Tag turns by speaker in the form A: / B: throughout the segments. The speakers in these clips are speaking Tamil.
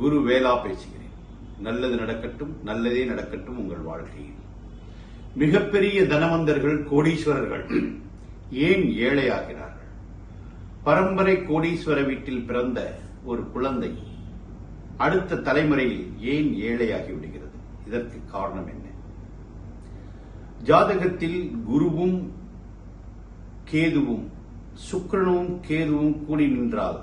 A: குரு வேலா பேசுகிறேன். நல்லது நடக்கட்டும் நல்லதே நடக்கட்டும் உங்கள் வாழ்க்கையில். மிகப்பெரிய தனவந்தர்கள் கோடீஸ்வரர்கள். ஏன் ஏழையாகிறார்கள்? பரம்பரை கோடீஸ்வர வீட்டில் பிறந்த ஒரு குழந்தை அடுத்த தலைமுறையில் ஏன் ஏழையாகி விடுகிறது? இதற்கு காரணம் என்ன? ஜாதகத்தில் குருவும் கேதுவும் சுக்கிரனும் கேதுவும் கூடி நின்றால்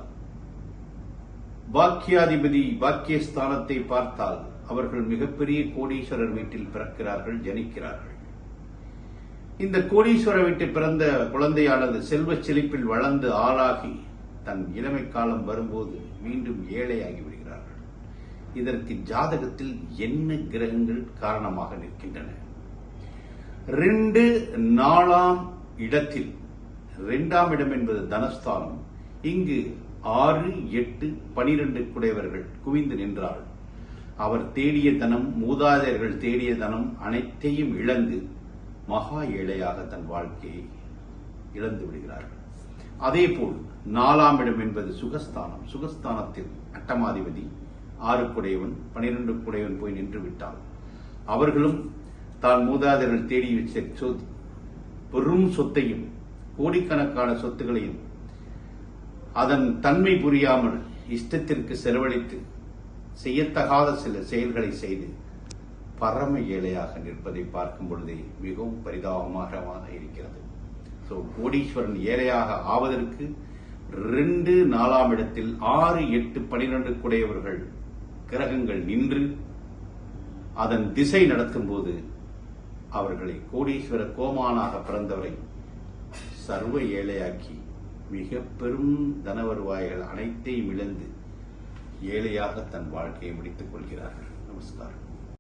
A: பாக்கியாதிபதி பாக்கியஸ்தானத்தை பார்த்தால் அவர்கள் மிகப்பெரிய கோடீஸ்வரர் வீட்டில் பிறக்கிறார்கள் ஜனிக்கிறார்கள். இந்த கோடீஸ்வரர் வீட்டில் பிறந்த குழந்தையானது செல்வச் செழிப்பில் வளர்ந்து ஆளாகி தன் இளமை காலம் வரும்போது மீண்டும் ஏழையாகி விடுகிறார்கள். இதற்கு ஜாதகத்தில் என்ன கிரகங்கள் காரணமாக நிற்கின்றன? ரெண்டு நாலாம் இடத்தில் இரண்டாம் இடம் என்பது தனஸ்தானம். இங்கு ஆறு எட்டு பனிரெண்டு குடையவர்கள் குவிந்து நின்றாள். அவர் தேடிய தனம் மூதாதையர்கள் தேடிய தனம் அனைத்தையும் இழந்து மகா ஏழையாக தன் வாழ்க்கையை இழந்து விடுகிறார்கள். அதேபோல் நாலாம் இடம் என்பது சுகஸ்தானம். சுகஸ்தானத்தில் அட்டமாதிபதி ஆறு குடையவன் பனிரெண்டு குடையவன் போய் நின்று விட்டாள். அவர்களும் தான் மூதாதையர்கள் தேடி வச்ச சொத் பெரும் சொத்தையும் கோடிக்கணக்கான சொத்துகளையும் அதன் தன்மை புரியாமல் இஷ்டத்திற்கு செலவழித்து செய்யத்தகாத சில செயல்களை செய்து பரம ஏழையாக நிற்பதை பார்க்கும் பொழுதே மிகவும் பரிதாபமாக இருக்கிறது. ஸோ கோடீஸ்வரன் ஏழையாக ஆவதற்கு ரெண்டு நாலாம் இடத்தில் ஆறு எட்டு பனிரெண்டு குடையவர்கள் கிரகங்கள் நின்று அதன் திசை நடத்தும் போது அவர்களை கோடீஸ்வர கோமானாக பிறந்தவரை சர்வ ஏழையாக்கி மிக பெரும் தன வருவாய்கள் அனைத்தையும் இழந்து ஏழையாக தன் வாழ்க்கையை முடித்துக் கொள்கிறார்கள். நமஸ்காரம்.